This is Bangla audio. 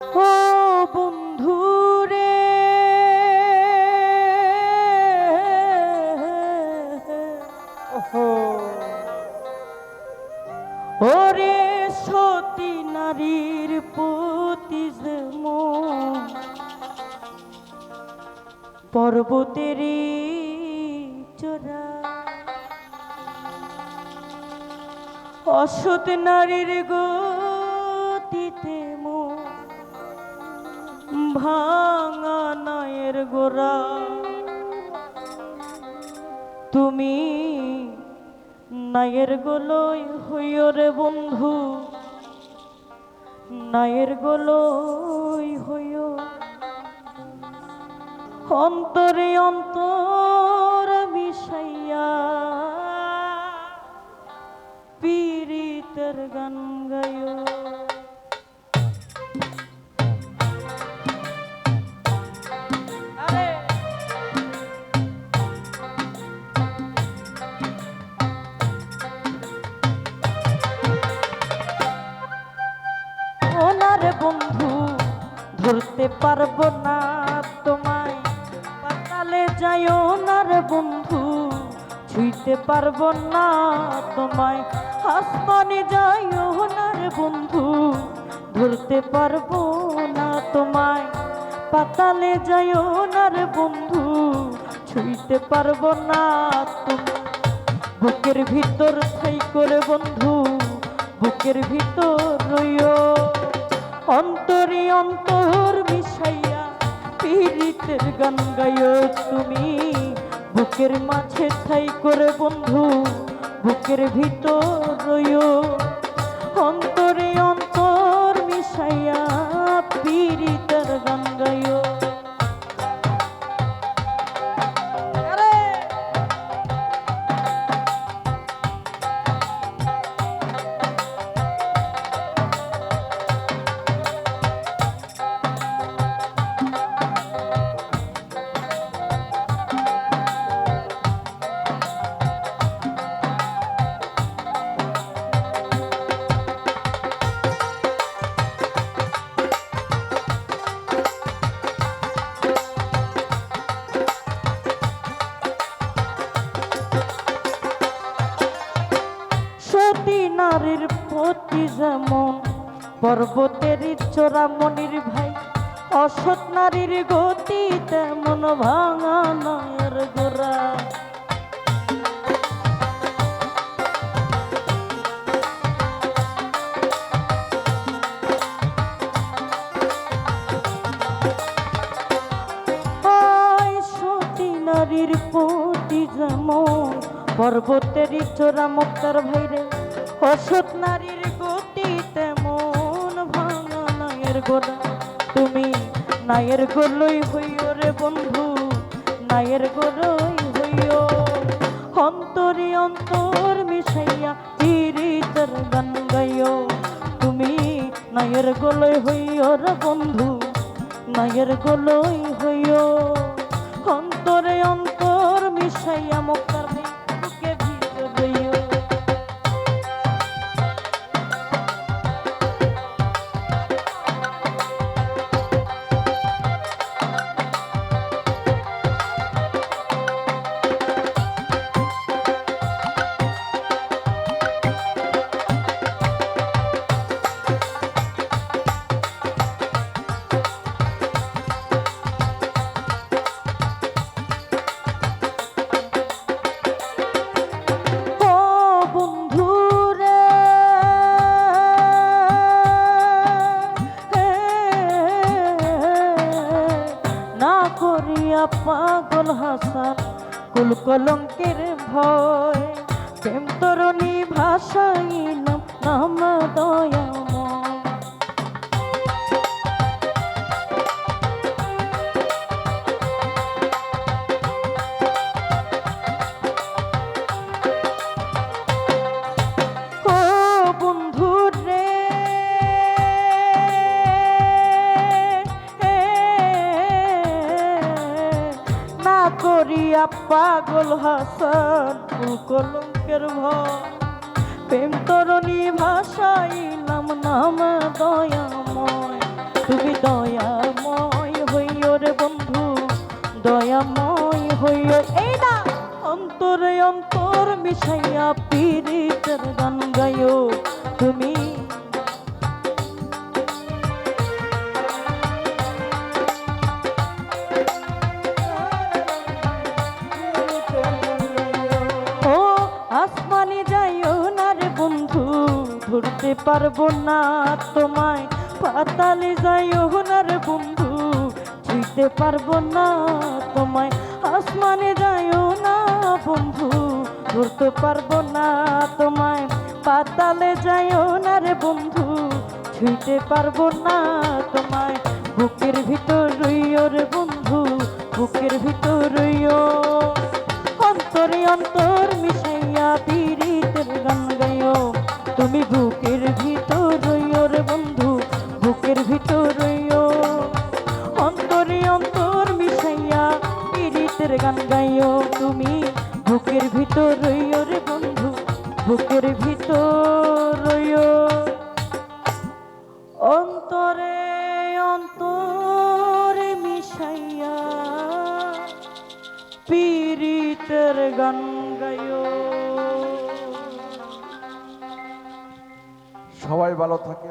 ও বন্ধু রে ওরে সতী নারীর প্রতি পর্বতেরই চোরা অসৎ নারীর গতিতে ভাঙা নায়ের গোরা তুমি নায়ের গোলই হইও রে বন্ধু, নায়ের গোলই হইও। অন্তরে অন্তর মিশাইয়া পীড়িতের গান গায়ো ওনার বন্ধু, ধরতে পারব না তোমায়। পাতালে যাই ওনার বন্ধু, ছুঁইতে পারব না তোমায়। আসমানে যাই ওনার বন্ধু, ধরতে পারব না তোমায়। পাতালে যাই ওনার বন্ধু, ছুঁইতে পারব না তুমি বুকের ভিতর ঠাই করে বন্ধু, বুকের ভিতর রইও। অন্তরে অন্তর মিশাইয়া পীড়িতের গান গাইও তুমি। বুকের মাঝে ঠাই করে বন্ধু, বুকের ভিতর অন্তরে অন্তর মিশাইয়া পীড়িতের গান গাইও নারীর প্রতি যেমন, পর্বতের চোরা মনির ভাই, অসৎ নারীর গতি তেমন ভাঙা নয়ের গোরা নারীর প্রতি যেমন, পর্বতের চোরা মুক্তার ভাইরে অসৎ নারীর গতি তেমন ভাঙা নায়ের গোলা তুমি নায়ের গোলই হইও রে বন্ধু, নায়ের গোলই হইও। অন্তরে অন্তর মিশাইয়া তিরিতর গান গাইও। তুমি নায়ের গোলই হইও রে বন্ধু, নায়ের গোলই হইও। অন্তরে অন্তর মিশাইয়া মুক্তার করিয়া পাগল হাসা কুল কলঙ্কের ভয়। প্রেম তরণী ভাষাইলাম নাম দয়াময় পাগল হাসান, ফুল কলঙ্কের প্রেম তরণী ভাষাইলাম নাম দয়াময়। তুমি দয়াময় হইও রে বন্ধু, দয়াময় হইও। এই না, অন্তরে অন্তর মিশাইয়া পীড়িতের গান গাইও। তুমি ধরতে পারব না তোমায়। পাতালে যাইও না রে বন্ধু ছুঁইতে পারব না তোমায়। আসমানে যাইও না বন্ধু, ধরতে পারব না তোমায়। পাতালে যাইও না রে বন্ধু ছুঁইতে পারব না তোমায়। বুকের ভিতর রে বন্ধু, বুকের ভিতর রইও অন্তরে অন্তর মিশাইয়া তুমি বুকের ভিতর রইও রে বন্ধু, বুকের ভিতর অন্তরে অন্তর মিশাইয়া পীড়িতের গান গাইও তুমি, বুকের ভিতর রইও রে বন্ধু, বুকের ভিতর অন্তরে অন্তরে মিশাইয়া পীড়িতের গান ভালো থাকেন